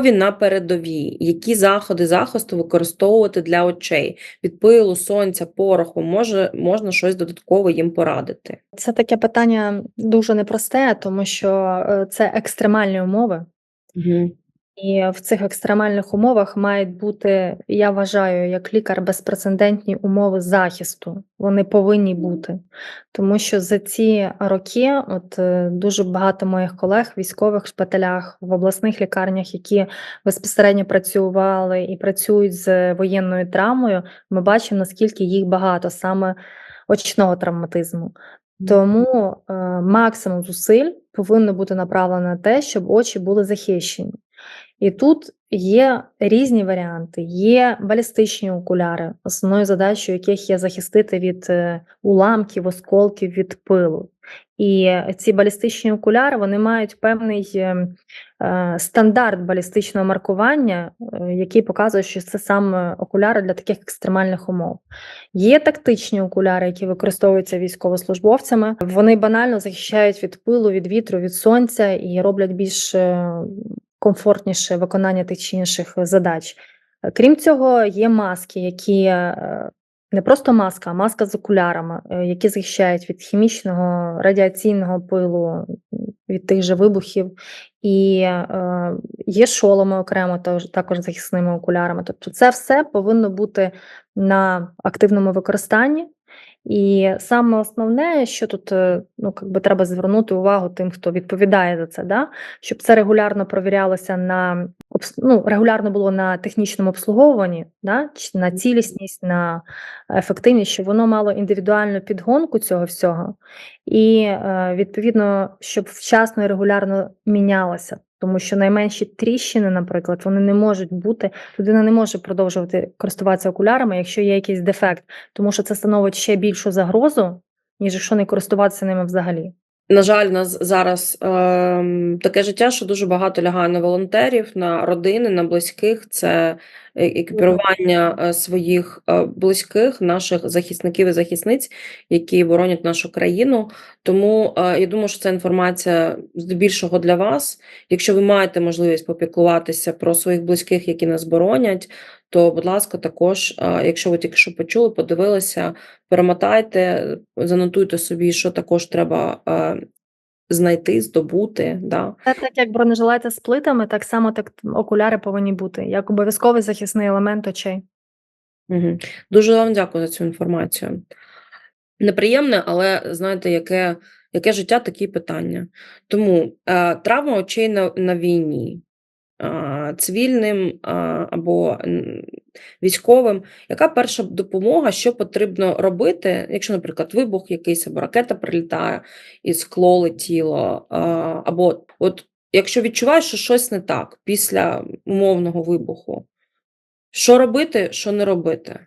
На передовій, які заходи захисту використовувати для очей від пилу, сонця, пороху, може можна щось додатково їм порадити? Це таке питання дуже непросте, тому що е, це екстремальні умови. Угу. І в цих екстремальних умовах мають бути, я вважаю, як лікар, безпрецедентні умови захисту. Вони повинні бути. Тому що за ці роки, от е, дуже багато моїх колег в військових шпиталях, в обласних лікарнях, які безпосередньо працювали і працюють з воєнною травмою, ми бачимо, наскільки їх багато саме очного травматизму. Тому е, максимум зусиль повинно бути направлено на те, щоб очі були захищені. І тут є різні варіанти. Є балістичні окуляри, основною задачею яких є захистити від е, уламків, осколків, від пилу. І ці балістичні окуляри вони мають певний е, е, стандарт балістичного маркування, е, який показує, що це саме окуляри для таких екстремальних умов. Є тактичні окуляри, які використовуються військовослужбовцями. Вони банально захищають від пилу, від вітру, від сонця і роблять більш е, комфортніше виконання тих чи інших задач. Е, Крім цього, є маски, які е, не просто маска, а маска з окулярами, е, які захищають від хімічного радіаційного пилу, від тих же вибухів, і е, є шоломи окремо, також захисними окулярами. Тобто, це все повинно бути на активному використанні. І саме основне, що тут е, ну, как би треба звернути увагу тим, хто відповідає за це, да? щоб це регулярно провірялося на ну, регулярно було на технічному обслуговуванні, да? на цілісність, на ефективність, щоб воно мало індивідуальну підгонку цього всього, і е, відповідно, щоб вчасно і регулярно мінялося. Тому що найменші тріщини, наприклад, вони не можуть бути. Людина не може продовжувати користуватися окулярами, якщо є якийсь дефект, тому що це становить ще більшу загрозу, ніж якщо не користуватися ними взагалі. На жаль, нас зараз ем, таке життя, що дуже багато лягає на волонтерів, на родини, на близьких. Це е- екіпірування е, своїх е, близьких, наших захисників і захисниць, які боронять нашу країну. Тому е, я думаю, що це інформація здебільшого для вас. Якщо ви маєте можливість попіклуватися про своїх близьких, які нас боронять, то, будь ласка, також, якщо ви тільки що почули, подивилися, перемотайте, занотуйте собі, що також треба знайти, здобути. Да. Це так як бронежилети з плитами, так само так окуляри повинні бути, як обов'язковий захисний елемент очей. Угу. Дуже вам дякую за цю інформацію. Неприємне, але знаєте, яке, яке життя, такі питання. Тому е, травма очей на, на війні. Цивільним або військовим, яка перша допомога, що потрібно робити, якщо, наприклад, вибух якийсь або ракета прилітає і скло летіло, або от якщо відчуваєш, що щось не так після умовного вибуху, що робити, що не робити?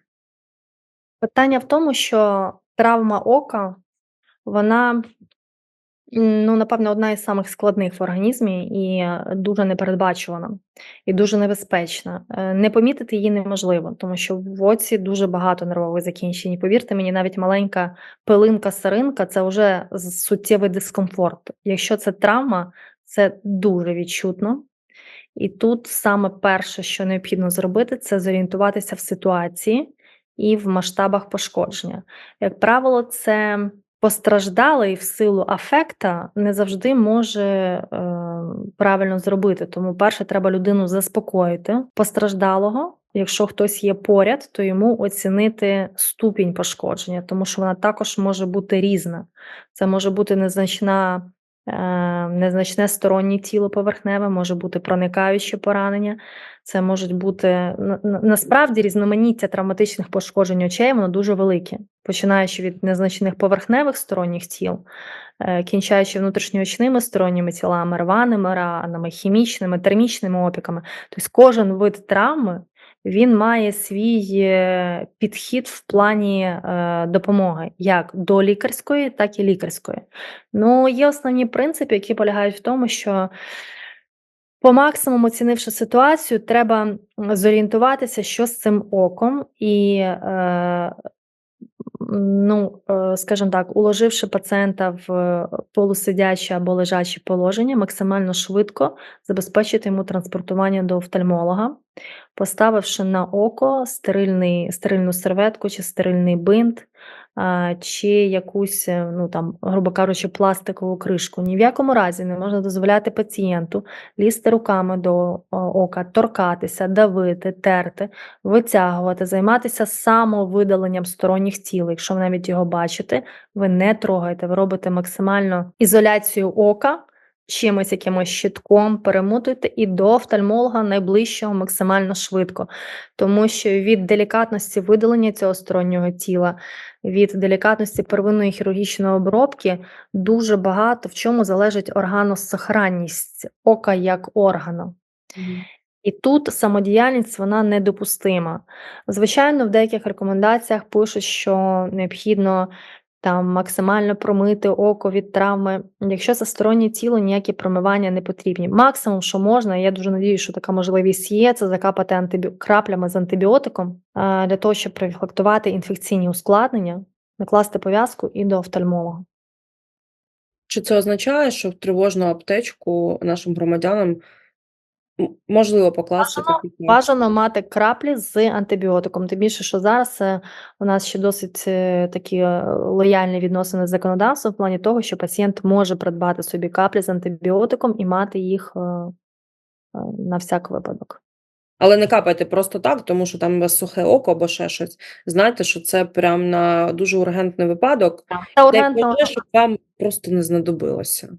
Питання в тому, що травма ока, вона, ну, напевно, одна із самих складних в організмі і дуже непередбачувана, і дуже небезпечна. Е, Не помітити її неможливо, тому що в оці дуже багато нервових закінчень. І Повірте мені, навіть маленька пилинка, саринка це вже суттєвий дискомфорт. Якщо це травма, це дуже відчутно. І тут саме перше, що необхідно зробити, це зорієнтуватися в ситуації і в масштабах пошкодження. Як правило, це постраждалий в силу афекта не завжди може е, правильно зробити. Тому, перше, треба людину заспокоїти постраждалого. Якщо хтось є поряд, то йому оцінити ступінь пошкодження, тому що вона також може бути різна. Це може бути незначна, незначне стороннє тіло поверхневе, може бути проникаюче поранення. Це можуть бути на- на- насправді різноманіття травматичних пошкоджень очей, воно дуже велике, починаючи від незначних поверхневих сторонніх тіл, е, кінчаючи внутрішньоочними сторонніми тілами, рваними ранами, хімічними, термічними опіками. Тобто кожен вид травми він має свій е, підхід в плані е, допомоги як до лікарської, так і лікарської. Ну, є основні принципи, які полягають в тому, що по максимуму оцінивши ситуацію, треба зорієнтуватися, що з цим оком, і е, ну, скажімо так, уложивши пацієнта в полусидяче або лежаче положення, максимально швидко забезпечити йому транспортування до офтальмолога, поставивши на око стерильний, стерильну серветку чи стерильний бинт, чи якусь, е, ну там, грубо кажучи, пластикову кришку. Ні в якому разі не можна дозволяти пацієнту лізти руками до ока, торкатися, давити, терти, витягувати, займатися самовидаленням сторонніх тіл. Якщо ви навіть його бачите, ви не трогаєте, ви робите максимальну ізоляцію ока. Чимось якимось щитком перемотуйте і до офтальмолога найближчого максимально швидко, тому що від делікатності видалення цього стороннього тіла, від делікатності первинної хірургічної обробки дуже багато в чому залежить органосохранність ока як органу. І тут самодіяльність вона недопустима. Звичайно, в деяких рекомендаціях пишуть, що необхідно там максимально промити око від травми. Якщо це стороннє тіло, ніякі промивання не потрібні. Максимум, що можна, я дуже надіюся, що така можливість є, це закапати антибі... краплями з антибіотиком для того, щоб профілактувати інфекційні ускладнення, накласти пов'язку і до офтальмолога. Чи це означає, що в тривожну аптечку нашим громадянам можливо покласти Бажано, такі бажано мати краплі з антибіотиком. Тим більше, що зараз е, у нас ще досить е, такі е, лояльні відносини з законодавством в плані того, що пацієнт може придбати собі каплі з антибіотиком і мати їх на всяк випадок. Але не капайте просто так, тому що там у вас сухе око або ще щось. Знайте, що це прям на дуже ургентний випадок. Дай ургентно Боже, щоб вам просто не знадобилося.